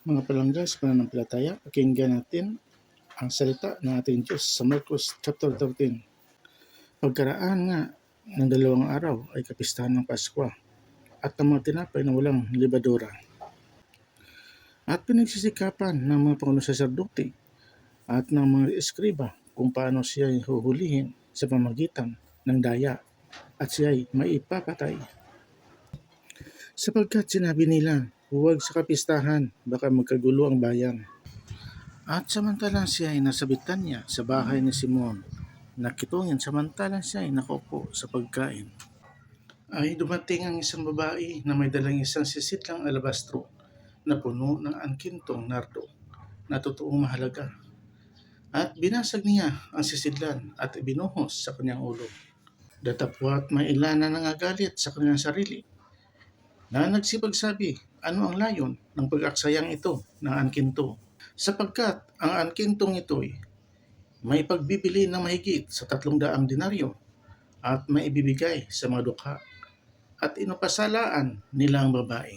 Mga palangga sa pananampalataya, pakinggan natin ang salita ng ating Diyos sa Marcos chapter 13. Pagkaraan nga ng dalawang araw ay kapistahan ng Paskwa at ng mga tinapay na walang libadura. At pinagsisikapan ng mga pangulo saserdote at ng mga eskriba kung paano siya huhulihin sa pamagitan ng daya at siya ay maipapatay. Sapagkat sinabi nila, huwag sa kapistahan, baka magkagulo ang bayan. At samantalang siya ay nasa Bitanya sa bahay ni Simon, nakitungin samantalang siya ay nakaupo sa pagkain. Ay dumating ang isang babae na may dalang isang sisitlang alabastro na puno ng angkintong nardo na totoong mahalaga. At binasag niya ang sisidlan at ibinuhos sa kanyang ulo. Datapwat may ilan na nangagalit sa kanyang sarili na nagsipagsabi, ano ang layon ng pag-aksayang ito ng ankinto? Sapagkat ang ankintong ito'y may pagbibili ng mahigit sa tatlong daang dinaryo at may ibibigay sa mga dukha at inupasalaan nila ang babae.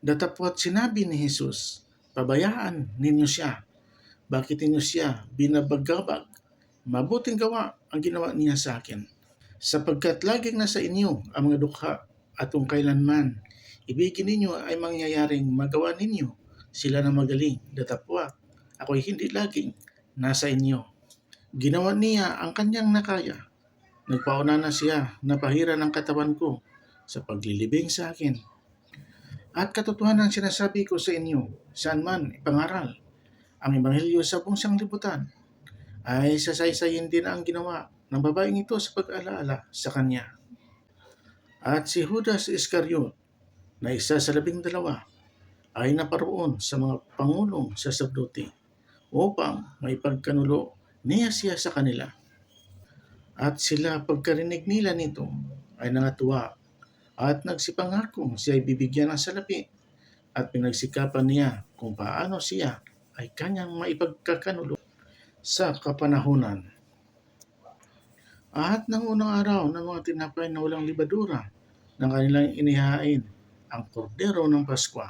Datapwat sinabi ni Jesus, pabayaan ninyo siya. Bakit ninyo siya binabagabag? Mabuting gawa ang ginawa niya sa akin. Sapagkat laging nasa inyo ang mga dukha at kung kailanman ibigin ninyo ay mangyayaring magawa ninyo sila na magaling datapwat. Ako'y hindi laging nasa inyo. Ginawa niya ang kanyang nakaya. Nagpauna na siya na pahira ng katawan ko sa paglilibing sa akin. At katotohanan sinasabi ko sa inyo, saan man ipangaral, ang ebanghelyo sa buong sanglibutan ay sasaysayin din ang ginawa ng babaeng ito sa pag-alaala sa kanya. At si Judas Iscariot na isa sa labing dalawa ay naparoon sa mga pangulong saserdote upang may pagkanulo niya siya sa kanila. At sila pagkarinig nila nito ay nangatuwa at nagsipangakong siya ay bibigyan ng salapi at pinagsikapan niya kung paano siya ay kanyang maipagkakanulo sa kapanahunan. At ng unang araw ng mga tinapay na walang libadura ng kanilang inihain ang kordero ng Pasko.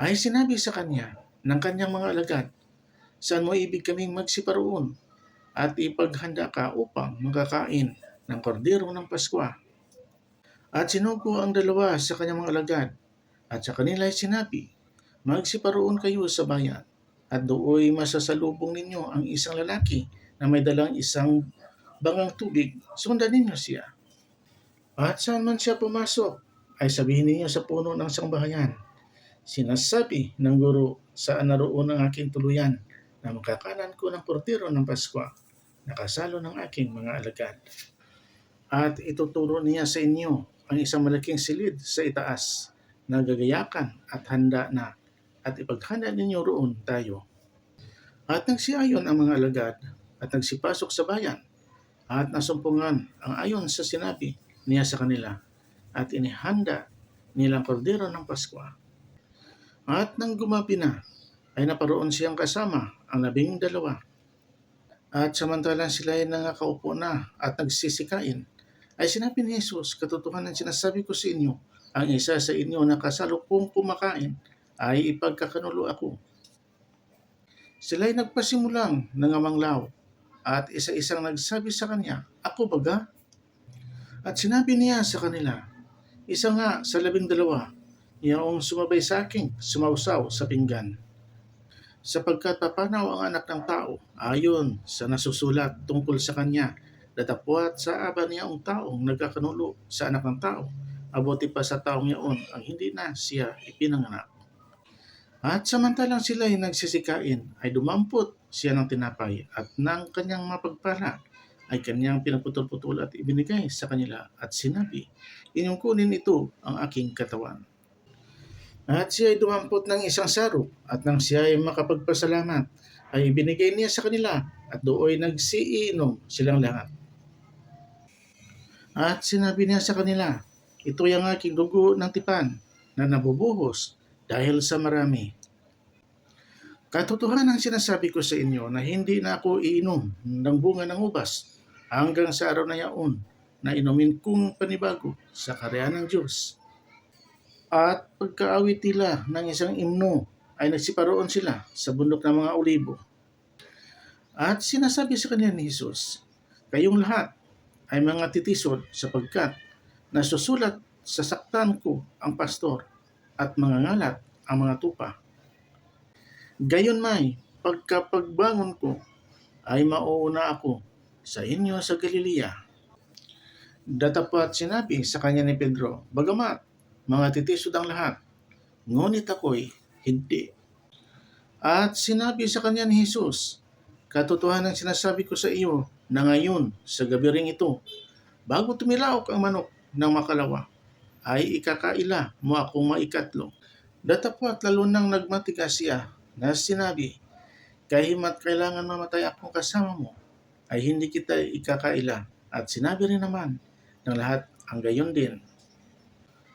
Ay sinabi sa kanya ng kanyang mga alagad, saan mo ibig kaming magsiparoon at ipaghanda ka upang makakain ng kordero ng Pasko. At sinugo ang dalawa sa kanyang mga alagad at sa kanila ay sinabi, magsiparoon kayo sa bayan at dooy masasalubong ninyo ang isang lalaki na may dalang isang bangang tubig, sundan ninyo siya. At saan man siya pumasok, ay sabihin ninyo sa puno ng sangbahayan, Sinasabi ng guro, saan naroon ang aking tuluyan na makakanan ko ng portiro ng Pasko, nakasalo ng aking mga alagad. At ituturo niya sa inyo ang isang malaking silid sa itaas na gagayakan at handa na at ipaghanda ninyo roon tayo. At nagsiayon ang mga alagad at nagsipasok sa bayan at nasumpungan ang ayon sa sinabi niya sa kanila at inihanda nilang kordero ng Pasko. At nang gumabi na, ay naparoon siyang kasama ang labing dalawa. At samantalang sila ay nangakaupo na at nagsisikain, ay sinabi ni Jesus, katotohanan sinasabi ko sa inyo, ang isa sa inyo na kasalo kong kumakain ay ipagkakanulo ako. Sila ay nagpasimulang nangamanglaw at isa-isang nagsabi sa kanya, Ako baga? At sinabi niya sa kanila, isa nga sa labing dalawa, yaong sumabay sa aking sumausaw sa pinggan. Sapagkat papanaw ang anak ng tao ayon sa nasusulat tungkol sa kanya, datapwat sa aba niya ang taong nagkakanulo sa anak ng tao, abuti pa sa taong yaon ang hindi na siya ipinanganak. At samantalang sila ay nagsisikain, ay dumampot siya ng tinapay at ng kanyang mapagpala ay kanyang pinaputol-putol at ibinigay sa kanila at sinabi, inyong kunin ito ang aking katawan. At siya ay dumampot ng isang sarok at nang siya ay makapagpasalamat ay ibinigay niya sa kanila at dooy nagsiinom silang lahat. At sinabi niya sa kanila, ito ang aking dugo ng tipan na nabubuhos dahil sa marami. Katotohanan sinasabi ko sa inyo na hindi na ako iinom ng bunga ng ubas hanggang sa araw na yaon na inumin kong panibago sa karya ng Diyos. At pagkaawit nila ng isang imno ay nagsiparoon sila sa bundok ng mga olibo. At sinasabi sa kanila ni Jesus, Kayong lahat ay mga titisod sapagkat nasusulat sa saktan ko ang pastor at mga ngalat ang mga tupa. Gayon may, pagkapagbangon ko ay mauuna ako sa inyo sa Galilea. Datapat sinabi sa kanya ni Pedro, Bagamat, mga titisod ang lahat, ngunit ako'y hindi. At sinabi sa kanya ni Jesus, Katotohanan sinasabi ko sa iyo na ngayon, sa gabi ring ito, bago tumilaok ang manok ng makalawa, ay ikakaila mo akong maikatlo. Datapwat lalo nang nagmatigas siya na sinabi, Kahimat kailangan mamatay akong kasama mo, ay hindi kita ikakaila. At sinabi rin naman ng lahat ang gayon din.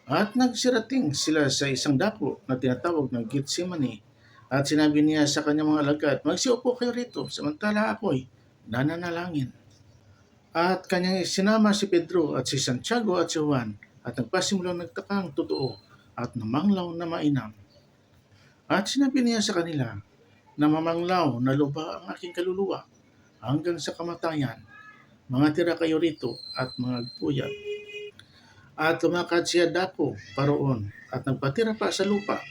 At nagsirating sila sa isang dako na tinatawag ng Gethsemane at sinabi niya sa kanyang mga alagad, Magsiupo kayo rito, samantala ako'y nananalangin. At kanyang sinama si Pedro at si Santiago at si Juan at nagpasimulang nagtakang totoo at namanglaw na mainam. At sinabi niya sa kanila na mamanglaw na luba ang aking kaluluwa hanggang sa kamatayan. Mga tira kayo rito at mga puyat. At lumakad siya dako paroon at nagpatira pa sa lupa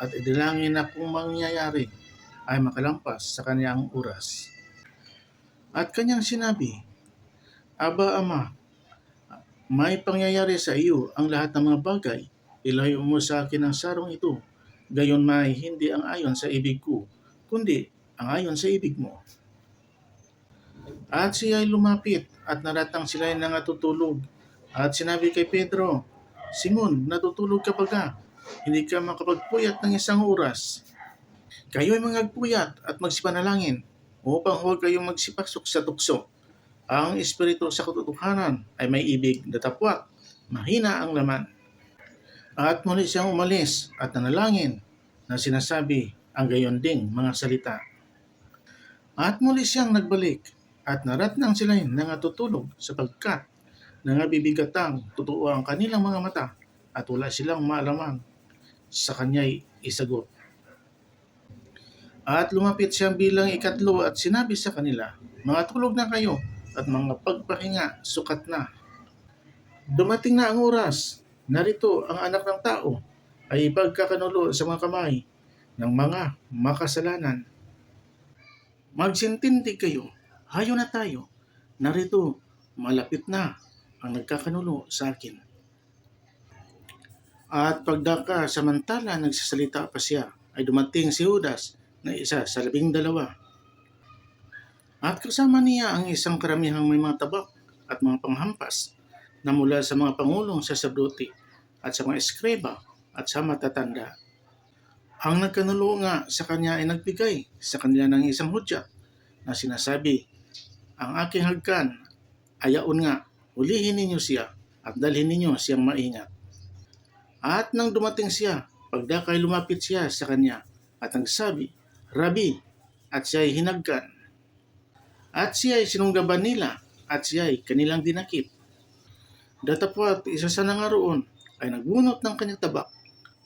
at idilangin na kung mangyayari ay makalampas sa kanyang oras. At kanyang sinabi, Aba Ama, may pangyayari sa iyo ang lahat ng mga bagay. Ilayo mo sa akin ang sarong ito. Gayon may hindi ang ayon sa ibig ko, kundi ang ayon sa ibig mo. At siya ay lumapit at naratang sila ay nangatutulog. At sinabi kay Pedro, Simon, natutulog ka ba ka? Hindi ka makapagpuyat ng isang oras. Kayo ay magpuyat at magsipanalangin upang huwag kayong magsipasok sa tukso. Ang espiritu sa katotohanan ay may ibig na tapwat, mahina ang laman. At muli siyang umalis at nanalangin na sinasabi ang gayon ding mga salita. At muli siyang nagbalik at naratnang sila nangatutulog sapagkat nangabibigatang totoo ang kanilang mga mata at wala silang maalaman sa kanya'y isagot. At lumapit siya bilang ikatlo at sinabi sa kanila, Mga tulog na kayo at mga pagpahinga sukat na. Dumating na ang oras, narito ang anak ng tao ay ipagkakanulo sa mga kamay ng mga makasalanan. Magsintindig kayo, hayo na tayo, narito malapit na ang nagkakanulo sa akin. At pagdaka samantala nagsasalita pa siya, ay dumating si Judas na isa sa labing dalawa. At kasama niya ang isang karamihang may mga tabak at mga panghampas na mula sa mga pangulong saserdote at sa mga eskreba at sa matatanda. Ang nagkanulo nga sa kanya ay nagbigay sa kanila ng isang hudyat na sinasabi, Ang aking hagkan, ayaon nga, ulihin ninyo siya at dalhin ninyo siyang maingat. At nang dumating siya, pagdakay lumapit siya sa kanya at nagsabi, Rabi, at siya ay hinagkan. At siya ay sinunggaban nila at siya ay kanilang dinakip. Datapwat isa sa nangaroon ay nagbunot ng kanyang tabak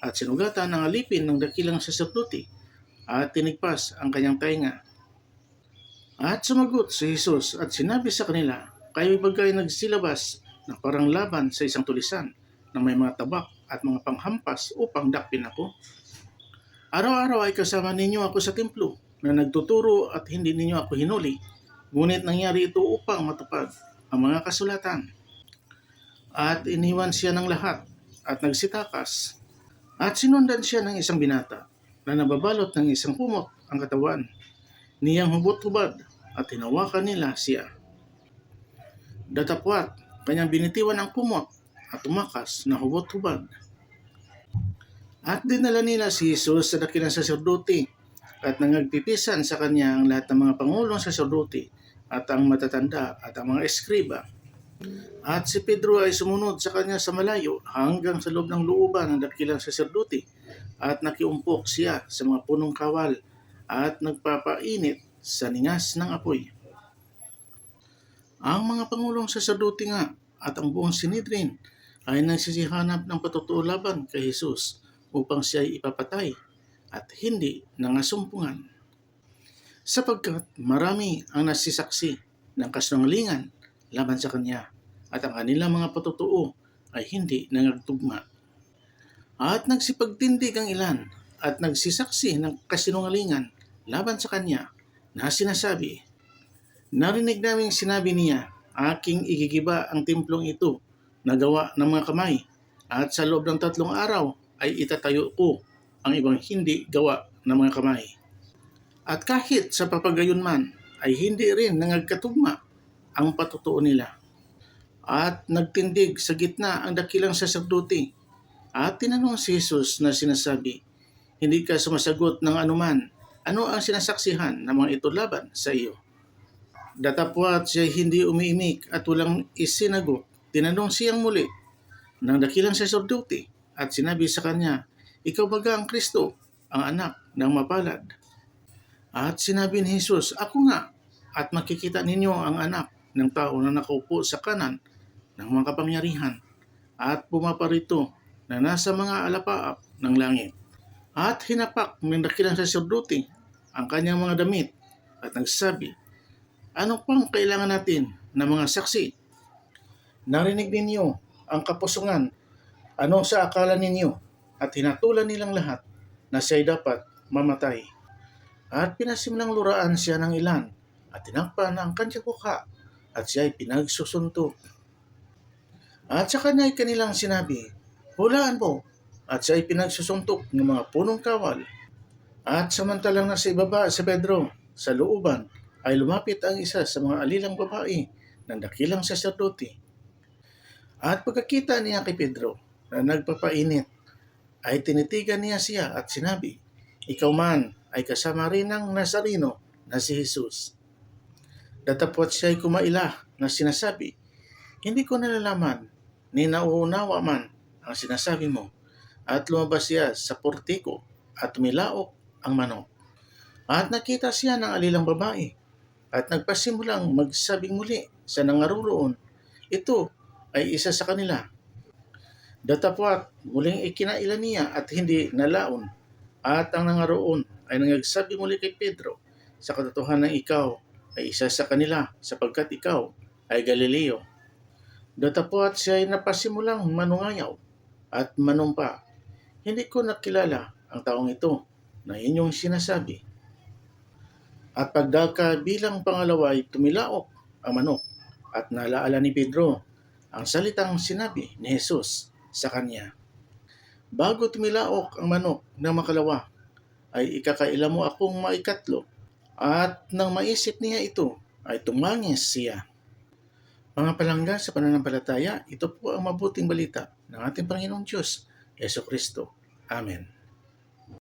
at sinugatan ng alipin ng dakilang saserdote at tinigpas ang kanyang tainga. At sumagot si Jesus at sinabi sa kanila, kayo'y bagay nagsilabas na parang laban sa isang tulisan na may mga tabak at mga panghampas upang dakpin ako. Araw-araw ay kasama ninyo ako sa templo na nagtuturo at hindi ninyo ako hinuli. Ngunit nangyari ito upang matupad ang mga kasulatan. At iniwan siya ng lahat at nagsitakas. At sinundan siya ng isang binata na nababalot ng isang kumot ang katawan. Niyang hubot-hubad at hinawakan nila siya. Datapwat, kanyang binitiwan ang kumot at tumakas na hubot-hubad. At dinala nila si Jesus sa dakilang saserdote at nangagpipisan sa kanya ang lahat ng mga pangulong saserdote at ang matatanda at ang mga eskriba. At si Pedro ay sumunod sa kanya sa malayo hanggang sa loob ng looban ng dakilang saserdote at nakiumpok siya sa mga punong kawal at nagpapainit sa ningas ng apoy. Ang mga pangulong saserdote nga at ang buong sinidrin ay nagsisihanap ng patutuo laban kay Jesus upang siya ay ipapatay at hindi nangasumpungan. Sapagkat marami ang nasisaksi ng kasinungalingan laban sa kanya at ang kanilang mga patutuo ay hindi nangagtugma. At nagsipagtindig ang ilan at nagsisaksi ng kasinungalingan laban sa kanya na sinasabi, Narinig naming sinabi niya, aking igigiba ang templong ito na gawa ng mga kamay at sa loob ng tatlong araw ay itatayo ko ang ibang hindi gawa ng mga kamay. At kahit sa papagayon man ay hindi rin nangagkatugma ang patutuo nila. At nagtindig sa gitna ang dakilang saserdote at tinanong si Jesus na sinasabi, Hindi ka sumasagot ng anuman, ano ang sinasaksihan ng mga ito laban sa iyo? Datapwat siya hindi umiimik at walang isinagot, tinanong siyang muli ng dakilang saserdote at sinabi sa kanya, Ikaw baga ang Kristo, ang anak ng mapalad? At sinabi ni Jesus, Ako nga, at makikita ninyo ang anak ng tao na nakaupo sa kanan ng mga kapangyarihan at pumaparito na nasa mga alapaap ng langit. At hinapak ng dakilang saserdote ang kanyang mga damit at nagsabi, Ano pang kailangan natin ng mga saksi? Narinig ninyo ang kapusungan, ano sa akala ninyo, at hinatulan nilang lahat na siya'y dapat mamatay. At pinasimulang luraan siya ng ilan at tinakpan ang kanyang mukha at siya'y pinagsusuntok. At sa kanya ay kanilang sinabi, Hulaan mo, at siya'y pinagsusuntok ng mga punong kawal. At samantalang nasa ibaba sa Pedro, sa looban, ay lumapit ang isa sa mga alilang babae ng dakilang saserdote. At pagkakita niya kay Pedro na nagpapainit, ay tinitigan niya siya at sinabi, Ikaw man ay kasama rin ng Nazareno na si Jesus. Datapot siya ay kumaila na sinasabi, Hindi ko nalalaman ni nauunawa man ang sinasabi mo. At lumabas siya sa portiko at tumilaok ang manok. At nakita siya ng alilang babae at nagpasimulang magsabing muli sa nangaruroon, ito ay isa sa kanila. Datapwat muling ikinaila niya at hindi nalaon at ang nangaroon ay nangagsabi muli kay Pedro sa katotohanan ng ikaw ay isa sa kanila sapagkat ikaw ay Galileo. Datapwat siya ay napasimulang manungayaw at manumpa. Hindi ko nakilala ang taong ito na inyong sinasabi. At pagdaka bilang pangalawa ay tumilaok ang manok at nalaala ni Pedro ang salitang sinabi ni Jesus sa kanya. Bago tumilaok ang manok na makalawa, ay ikakaila mo akong maikatlo. At nang maisip niya ito, ay tumangis siya. Mga palangga sa pananampalataya, ito po ang mabuting balita ng ating Panginoong Diyos, Yeso Kristo. Amen.